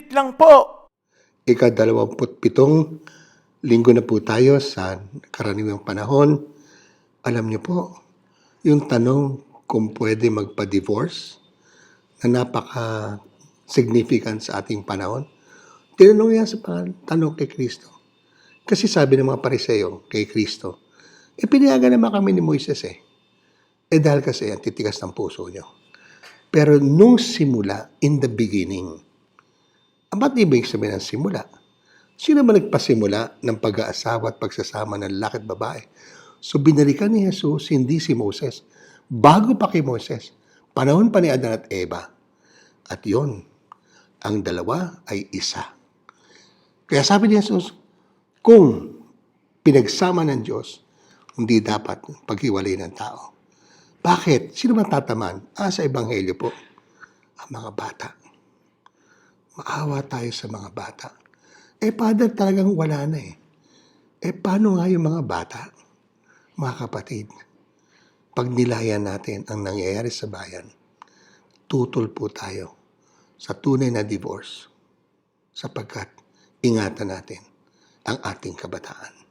Saglit lang po. Ika-dalawamputpitong linggo na po tayo sa karaniwang panahon. Alam niyo po, yung tanong kung pwede magpa-divorce na napaka-significant sa ating panahon, tinanong yan sa tanong kay Kristo. Kasi sabi ng mga pariseo kay Kristo, eh pinayagan naman kami ni Moises eh. Eh dahil kasi ang titigas ng puso niyo. Pero nung simula, in the beginning, ba't ibig sabihin ng simula? Sino ba nagpasimula ng pag-aasawa at pagsasama ng lalaki at babae? So binalikan ni Jesus, hindi si Moses. Bago pa kay Moses, panahon pa ni Adan at Eva. At yon, ang dalawa ay isa. Kaya sabi ni Jesus, kung pinagsama ng Diyos, hindi dapat paghiwalay ng tao. Bakit? Sino man tataman? Ah, sa Ebanghelyo po, ang mga bata maawa tayo sa mga bata. Eh, Father, talagang wala na eh. Eh, paano nga yung mga bata? Mga kapatid, pag nilayan natin ang nangyayari sa bayan, tutol po tayo sa tunay na divorce sapagkat ingatan natin ang ating kabataan.